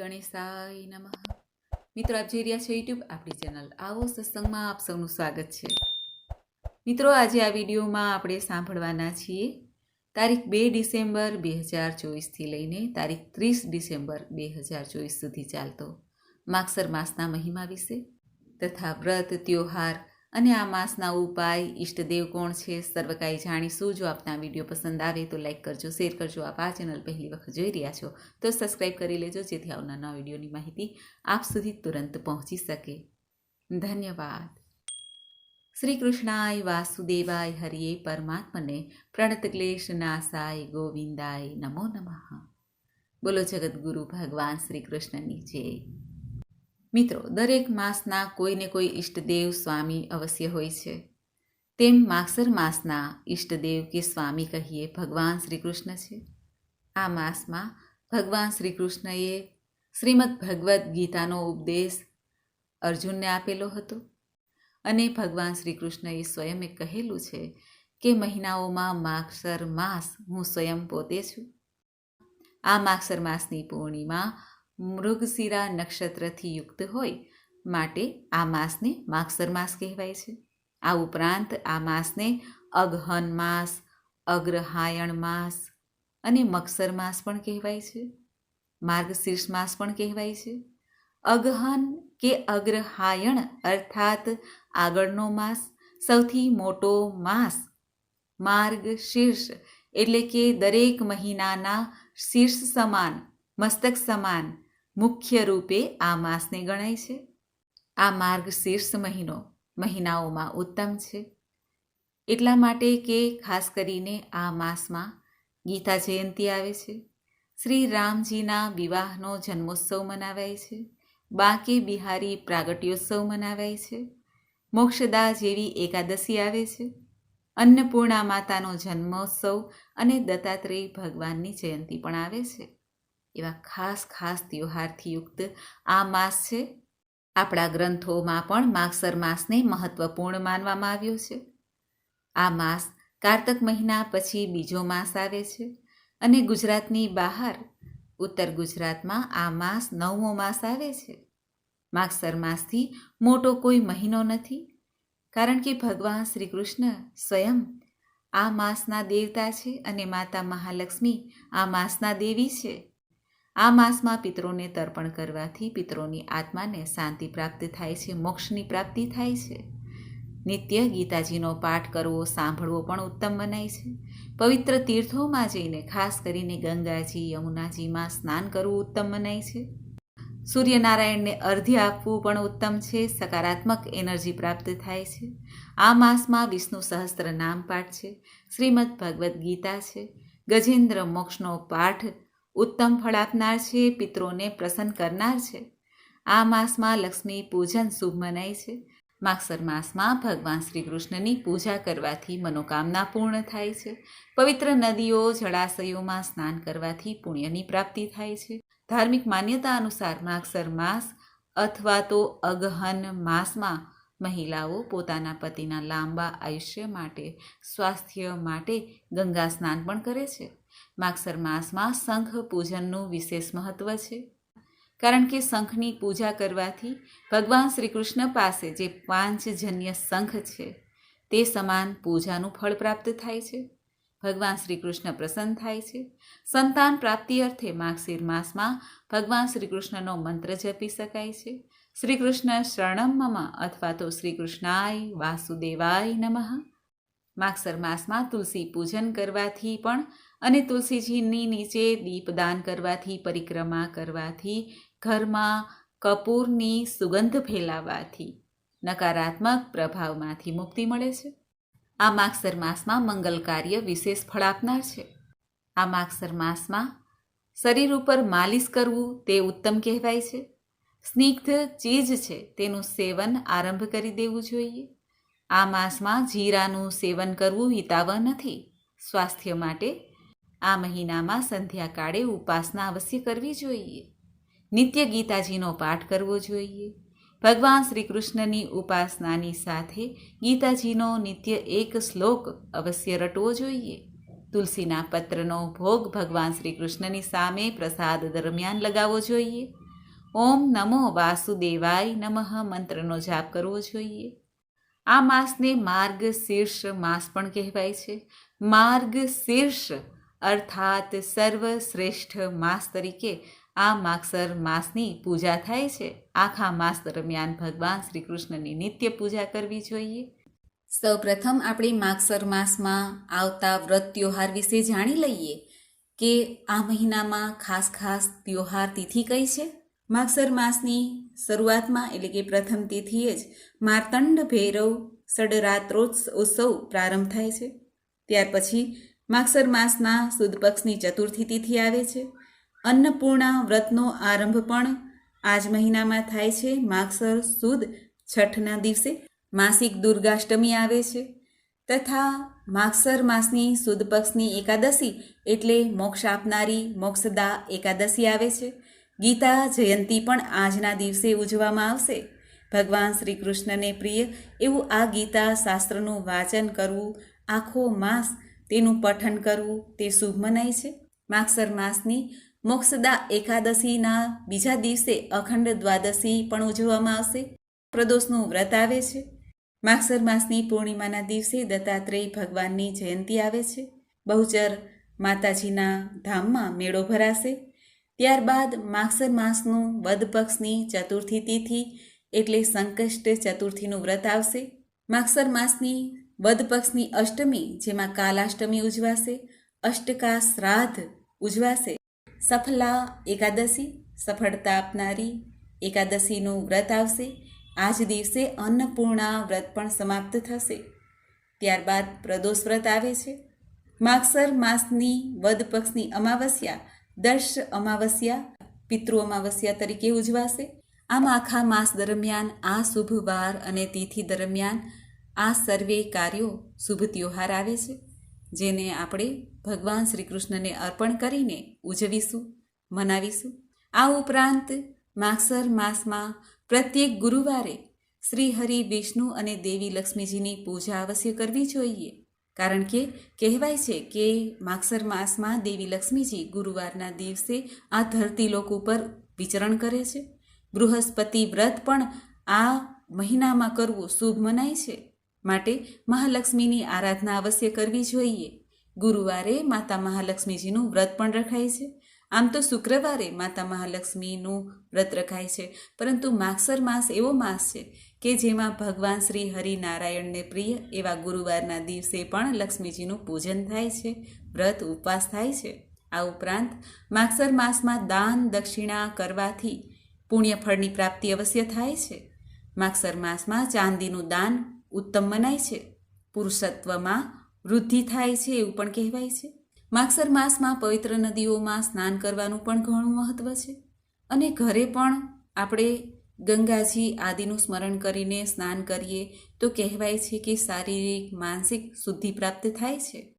ગણેશાય નમઃ. મિત્રો, આપ જોઈ રહ્યા છો યુટ્યુબ આપણી ચેનલ આવો સત્સંગમાં આપ સૌનું સ્વાગત છે. મિત્રો, આજે આ વિડીયોમાં આપણે સાંભળવાના છીએ તારીખ બે ડિસેમ્બર બે હજાર ચોવીસથી લઈને તારીખ ત્રીસ ડિસેમ્બર બે હજાર ચોવીસ સુધી ચાલતો માગસર માસના મહિમા વિશે તથા વ્રત, ત્યોહાર અને આ માસના ઉપાય, ઈષ્ટદેવ કોણ છે સર્વ કાંઈ જાણીશું. જો આપના વીડિયો પસંદ આવે તો લાઈક કરજો, શેર કરજો. આપ આ ચેનલ પહેલી વખત જોઈ રહ્યા છો તો સબસ્ક્રાઈબ કરી લેજો, જેથી આવનારા વિડીયોની માહિતી આપ સુધી તુરંત પહોંચી શકે. ધન્યવાદ. શ્રી કૃષ્ણાય વાસુદેવાય હરિયે પરમાત્મને પ્રણત ક્લેશ નાસાય ગોવિંદાય નમો નમઃ. બોલો જગદગુરુ ભગવાન શ્રી કૃષ્ણની જય. મિત્રો, દરેક માસના કોઈને કોઈ ઈષ્ટદેવ સ્વામી અવશ્ય હોય છે. તેમ માગસર માસના ઈષ્ટદેવ કે સ્વામી કહીએ ભગવાન શ્રી કૃષ્ણ છે. આ માસમાં ભગવાન શ્રી કૃષ્ણએ શ્રીમદ ભગવદ્ ગીતાનો ઉપદેશ અર્જુનને આપેલો હતો અને ભગવાન શ્રી કૃષ્ણએ સ્વયં કહેલું છે કે મહિનાઓમાં માગસર માસ હું સ્વયં પોતે છું. આ માગસર માસની પૂર્ણિમા મૃગશિરા નક્ષત્રથી યુક્ત હોય માટે આ માસને માગસર માસ કહેવાય છે. આ ઉપરાંત આ માસને અગહન માસ, અગ્રહાયણ માસ અને મકસર માસ પણ કહેવાય છે. માર્ગશીર્ષ માસ પણ કહેવાય છે. અગહન કે અગ્રહાયણ અર્થાત આગળનો માસ, સૌથી મોટો માસ માર્ગ શીર્ષ એટલે કે દરેક મહિનાના શીર્ષ સમાન, મસ્તક સમાન મુખ્ય રૂપે આ માસને ગણાય છે. આ માર્ગ શીર્ષ મહિનો, મહિનાઓમાં ઉત્તમ છે. એટલા માટે કે ખાસ કરીને આ માસમાં ગીતા જયંતી આવે છે. શ્રી રામજીના વિવાહનો જન્મોત્સવ મનાવાય છે. બાંકે બિહારી પ્રાગટ્યોત્સવ મનાવાય છે. મોક્ષદા જેવી એકાદશી આવે છે. અન્નપૂર્ણા માતાનો જન્મોત્સવ અને દત્તાત્રેય ભગવાનની જયંતી પણ આવે છે. એવા ખાસ ખાસ ત્યોહારથી યુક્ત આ માસ છે. આપણા ગ્રંથોમાં પણ માગસર માસને મહત્વપૂર્ણ માનવામાં આવ્યો છે. આ માસ કારતક મહિના પછી બીજો માસ આવે છે અને ગુજરાતની બહાર, ઉત્તર ગુજરાતમાં આ માસ નવમો માસ આવે છે. માગસર માસથી મોટો કોઈ મહિનો નથી, કારણ કે ભગવાન શ્રી કૃષ્ણ સ્વયં આ માસના દેવતા છે અને માતા મહાલક્ષ્મી આ માસના દેવી છે. આ માસમાં પિત્રોને તર્પણ કરવાથી પિત્રોની આત્માને શાંતિ પ્રાપ્ત થાય છે, મોક્ષની પ્રાપ્તિ થાય છે. નિત્ય ગીતાજીનો પાઠ કરવો, સાંભળવો પણ ઉત્તમ મનાય છે. પવિત્ર તીર્થોમાં જઈને ખાસ કરીને ગંગાજી, યમુનાજીમાં સ્નાન કરવું ઉત્તમ મનાય છે. સૂર્યનારાયણને અર્ધ્ય આપવું પણ ઉત્તમ છે, સકારાત્મક એનર્જી પ્રાપ્ત થાય છે. આ માસમાં વિષ્ણુ સહસ્ત્ર નામ પાઠ છે, શ્રીમદ ભગવદ્ ગીતા છે, ગજેન્દ્ર મોક્ષનો પાઠ ઉત્તમ ફળ આપનાર છે પિત્રોને પ્રસન્ન કરનાર છે. આ માસમાં લક્ષ્મી પૂજન શુભ મનાય છે. માગસર માસમાં ભગવાન શ્રી કૃષ્ણની પૂજા કરવાથી મનોકામના પૂર્ણ થાય છે. પવિત્ર નદીઓ, જળાશયોમાં સ્નાન કરવાથી પુણ્યની પ્રાપ્તિ થાય છે. ધાર્મિક માન્યતા અનુસાર માગસર માસ અથવા તો અગહન માસમાં મહિલાઓ પોતાના પતિના લાંબા આયુષ્ય માટે, સ્વાસ્થ્ય માટે ગંગા સ્નાન પણ કરે છે. માગસર માસમાં શંખ પૂજનનું વિશેષ મહત્વ છે. કારણ કે શંખની પૂજા કરવાથી ભગવાન શ્રી કૃષ્ણ પાસે જે પાંચજન્ય શંખ છે, તે સમાન પૂજાનું ફળ પ્રાપ્ત થાય છે. ભગવાન શ્રી કૃષ્ણ પ્રસન્ન થાય છે. સંતાન પ્રાપ્તિ અર્થે માગશીર માસમાં ભગવાન શ્રી કૃષ્ણનો મંત્ર જપી શકાય છે. શ્રી કૃષ્ણ શરણમમાં અથવા તો શ્રી કૃષ્ણાય વાસુદેવાય નમઃ. માગસર માસમાં તુલસી પૂજન કરવાથી પણ અને તુલસીજીની નીચે દીપદાન કરવાથી, પરિક્રમા કરવાથી, ઘરમાં કપૂરની સુગંધ ફેલાવવાથી નકારાત્મક પ્રભાવમાંથી મુક્તિ મળે છે. આ માગસર માસમાં મંગલ કાર્ય વિશેષ ફળ આપનાર છે. આ માગસર માસમાં શરીર ઉપર માલિશ કરવું તે ઉત્તમ કહેવાય છે. સ્નિગ્ધ ચીજ છે તેનું સેવન આરંભ કરી દેવું જોઈએ. આ માસમાં જીરાનું સેવન કરવું હિતાવહ નથી. સ્વાસ્થ્ય માટે આ મહિનામાં સંધ્યાકાળે ઉપાસના અવશ્ય કરવી જોઈએ. નિત્ય ગીતાજીનો પાઠ કરવો જોઈએ. ભગવાન શ્રી કૃષ્ણની ઉપાસનાની સાથે ગીતાજીનો નિત્ય એક શ્લોક અવશ્ય રટવો જોઈએ. તુલસીના પત્રનો ભોગ ભગવાન શ્રી કૃષ્ણની સામે પ્રસાદ દરમિયાન લગાવવો જોઈએ. ઓમ નમો વાસુદેવાય નમઃ મંત્રનો જાપ કરવો જોઈએ. આ માસને માર્ગ શીર્ષ માસ પણ કહેવાય છે. માર્ગ શીર્ષ અર્થાત સર્વશ્રેષ્ઠ માસ તરીકે આ માગસર માસની પૂજા થાય છે. આખા માસ દરમિયાન ભગવાન શ્રી કૃષ્ણની નિત્ય પૂજા કરવી જોઈએ. સૌપ્રથમ આપણે માગસર માસમાં આવતા વ્રત ત્યોહાર વિશે જાણી લઈએ કે આ મહિનામાં ખાસ ખાસ ત્યોહાર તિથિ કઈ છે? માગસર માસની શરૂઆતમાં એટલે કે પ્રથમ તિથિએ જ માર્તંડ ભૈરવ સડરાત્રોત્સવ પ્રારંભ થાય છે. ત્યાર પછી માગસર માસના સુદ પક્ષની ચતુર્થી તિથિ આવે છે. અન્નપૂર્ણા વ્રતનો આરંભ પણ આજ મહિનામાં થાય છે. માગસર સુદ છઠના દિવસે માસિક દુર્ગાષ્ટમી આવે છે. તથા માગસર માસની સુદ પક્ષની એકાદશી એટલે મોક્ષ આપનારી મોક્ષદા એકાદશી આવે છે. ગીતા જયંતી પણ આજના દિવસે ઉજવવામાં આવશે. ભગવાન શ્રી કૃષ્ણને પ્રિય એવું આ ગીતા શાસ્ત્રનું વાંચન કરવું આખો માસ તેનું પઠન કરવું તે શુભ મનાય છે. માગસર માસની મોક્ષદા એકાદશીના બીજા દિવસે અખંડ દ્વાદશી પણ ઉજવવામાં આવશે. પ્રદોષનું વ્રત આવે છે. માગસર માસની પૂર્ણિમાના દિવસે દત્તાત્રેય ભગવાનની જયંતી આવે છે. બહુચર માતાજીના ધામમાં મેળો ભરાશે. ત્યારબાદ માગસર માસનું વદ પક્ષની ચતુર્થી તિથિ એટલે સંકષ્ટ ચતુર્થીનું વ્રત આવશે. માગસર માસની વદ પક્ષની અષ્ટમી, જેમાં કાલાષ્ટમી ઉજવાશે અષ્ટકા શ્રાદ્ધ ઉજવાશે. સફલા એકાદશી, સફળતા આપનારી એકાદશીનું વ્રત આવશે. આજ દિવસે અન્નપૂર્ણા વ્રત પણ સમાપ્ત થશે. ત્યારબાદ પ્રદોષ વ્રત આવે છે. માગસર માસની વદ પક્ષની અમાવસ્યા દર્શ અમાવસ્યા, પિતૃ અમાવસ્યા તરીકે ઉજવાશે. આમ આખા માસ દરમિયાન આ શુભ વાર અને તિથિ દરમિયાન આ સર્વે કાર્યો શુભ ત્યોહાર આવે છે. જેને આપણે ભગવાન શ્રી કૃષ્ણને અર્પણ કરીને ઉજવીશું, મનાવીશું. આ ઉપરાંત માગસર માસમાં પ્રત્યેક ગુરુવારે શ્રી હરિ વિષ્ણુ અને દેવી લક્ષ્મીજીની પૂજા અવશ્ય કરવી જોઈએ. કારણ કે કહેવાય છે કે માગસર માસમાં દેવી લક્ષ્મીજી ગુરુવારના દિવસે આ ધરતી લોક ઉપર વિચરણ કરે છે. બૃહસ્પતિ વ્રત પણ આ મહિનામાં કરવું શુભ મનાય છે. માટે મહાલક્ષ્મીની આરાધના અવશ્ય કરવી જોઈએ. ગુરુવારે માતા મહાલક્ષ્મીજીનું વ્રત પણ રખાય છે. આમ તો શુક્રવારે માતા મહાલક્ષ્મીનું વ્રત રખાય છે. પરંતુ માગસર માસ એવો માસ છે કે જેમાં ભગવાન શ્રી હરિનારાયણને પ્રિય એવા ગુરુવારના દિવસે પણ લક્ષ્મીજીનું પૂજન થાય છે, વ્રત ઉપવાસ થાય છે. આ ઉપરાંત માગસર માસમાં દાન દક્ષિણા કરવાથી પુણ્યફળની પ્રાપ્તિ અવશ્ય થાય છે. માગસર માસમાં ચાંદીનું દાન ઉત્તમ મનાય છે. પુરુષત્વમાં વૃદ્ધિ થાય છે એવું પણ કહેવાય છે. માગસર માસમાં પવિત્ર નદીઓમાં સ્નાન કરવાનું પણ ઘણું મહત્ત્વ છે. અને ઘરે પણ આપણે ગંગાજી આદિનું સ્મરણ કરીને સ્નાન કરીએ તો કહેવાય છે કે શારીરિક, માનસિક શુદ્ધિ પ્રાપ્ત થાય છે.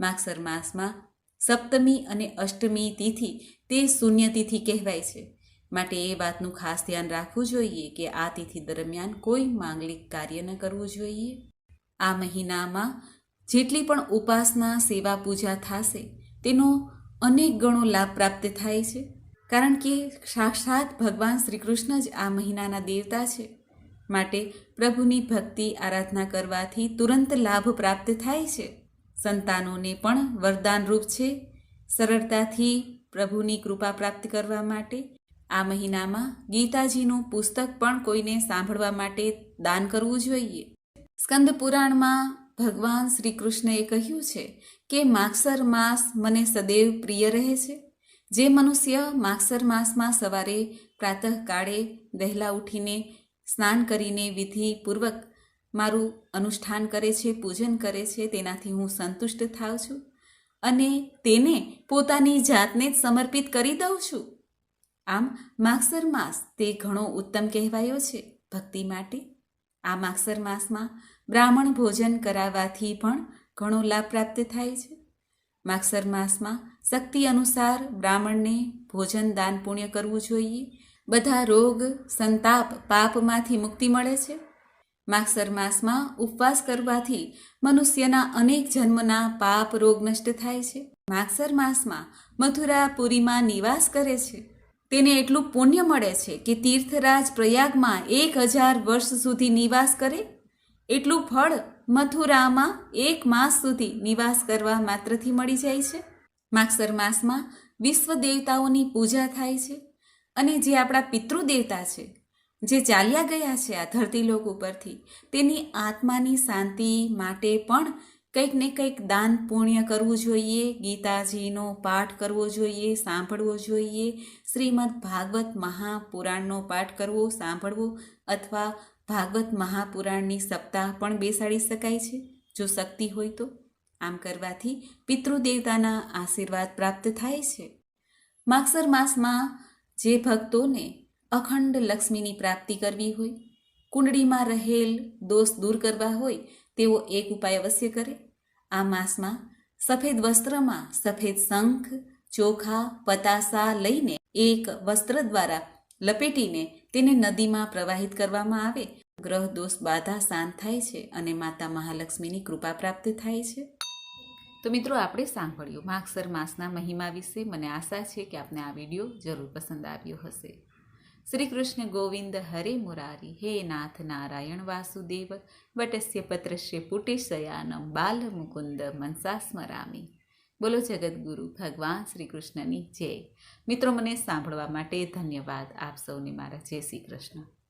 માગસર માસમાં સપ્તમી અને અષ્ટમી તિથિ તે શૂન્ય તિથિ કહેવાય છે. માટે એ વાતનું ખાસ ધ્યાન રાખવું જોઈએ કે આ તિથિ દરમિયાન કોઈ માંગલિક કાર્ય ન કરવું જોઈએ. આ મહિનામાં જેટલી પણ ઉપાસના, સેવા પૂજા થશે, તેનો અનેક ગણો લાભ પ્રાપ્ત થાય છે. કારણ કે સાક્ષાત ભગવાન શ્રી કૃષ્ણ જ આ મહિનાના દેવતા છે. માટે પ્રભુની ભક્તિ, આરાધના કરવાથી તુરંત લાભ પ્રાપ્ત થાય છે. સંતાનોને પણ વરદાનરૂપ છે સરળતાથી પ્રભુની કૃપા પ્રાપ્ત કરવા માટે. આ મહિનામાં ગીતાજીનું પુસ્તક પણ કોઈને સાંભળવા માટે દાન કરવું જોઈએ. સ્કંદ પુરાણમાં ભગવાન શ્રી કૃષ્ણએ કહ્યું છે કે માગસર માસ મને સદૈવ પ્રિય રહે છે. જે મનુષ્ય માગસર માસમાં સવારે પ્રાતઃકાળે વહેલા ઉઠીને સ્નાન કરીને વિધિપૂર્વક મારું અનુષ્ઠાન કરે છે, પૂજન કરે છે, તેનાથી હું સંતુષ્ટ થાઉં છું અને તેને પોતાની જાતને જ સમર્પિત કરી દઉં છું. આમ માગસર માસ તે ઘણો ઉત્તમ કહેવાયો છે, ભક્તિ માટે. આ માગસર માસમાં બ્રાહ્મણ ભોજન કરાવવાથી પણ ઘણો લાભ પ્રાપ્ત થાય છે. માગસર માસમાં શક્તિ અનુસાર બ્રાહ્મણને ભોજન દાન પુણ્ય કરવું જોઈએ. બધા રોગ, સંતાપ, પાપમાંથી મુક્તિ મળે છે. માગસર માસમાં ઉપવાસ કરવાથી મનુષ્યના અનેક જન્મના પાપ રોગ નષ્ટ થાય છે. માગસર માસમાં મથુરા પુરીમાં નિવાસ કરે છે. તેને એટલું પુણ્ય મળે છે કે તીર્થરાજ પ્રયાગમાં એક હજાર વર્ષ સુધી નિવાસ કરે? એટલું ફળ મથુરામાં એક માસ સુધી નિવાસ કરવા માત્રથી મળી જાય છે? માગસર માસમાં વિશ્વ દેવતાઓની પૂજા થાય છે અને જે આપણા પિતૃદેવતા છે, જે ચાલ્યા ગયા છે આ ધરતી લોક ઉપરથી, તેની આત્માની શાંતિ માટે પણ કંઈક ને કંઈક દાન પુણ્ય કરવું જોઈએ, ગીતાજીનો પાઠ કરવો જોઈએ, સાંભળવો જોઈએ, શ્રીમદ ભાગવત મહાપુરાણનો પાઠ કરવો, સાંભળવો અથવા ભાગવત મહાપુરાણની સપ્તાહ પણ બેસાડી શકાય છે? જો શક્તિ હોય તો? આમ કરવાથી પિતૃદેવતાના આશીર્વાદ પ્રાપ્ત થાય છે. માગસર માસમાં જે ભક્તોને અખંડ લક્ષ્મીની પ્રાપ્તિ કરવી હોય, કુંડળીમાં રહેલ દોષ દૂર કરવા હોય તેઓ એક ઉપાય અવશ્ય કરે. આ માસમાં સફેદ વસ્ત્રમાં સફેદ શંખ, ચોખા, પતાસા લઈને એક વસ્ત્ર દ્વારા લપેટીને તેને નદીમાં પ્રવાહિત કરવામાં આવે. ગ્રહ દોષ બાધા શાંત થાય છે અને માતા મહાલક્ષ્મીની કૃપા પ્રાપ્ત થાય છે. તો મિત્રો, આપણે સાંભળ્યું. માગસર માસના મહિમા વિશે મને આશા છે કે આપને આ વીડિયો જરૂર પસંદ આવ્યો હશે. શ્રી કૃષ્ણ ગોવિંદ હરે મુરારી, હે નાથ નારાયણ વાસુદેવ, વટસ્ય પત્રસ્ય પુટેશયાનમ બાલ મુકુંદ મનસા સ્મરામી. બોલો જગદગુરુ, ભગવાન શ્રી કૃષ્ણની જય. મિત્રો, મને સાંભળવા માટે ધન્યવાદ આપ સૌને મારા જય શ્રી કૃષ્ણ.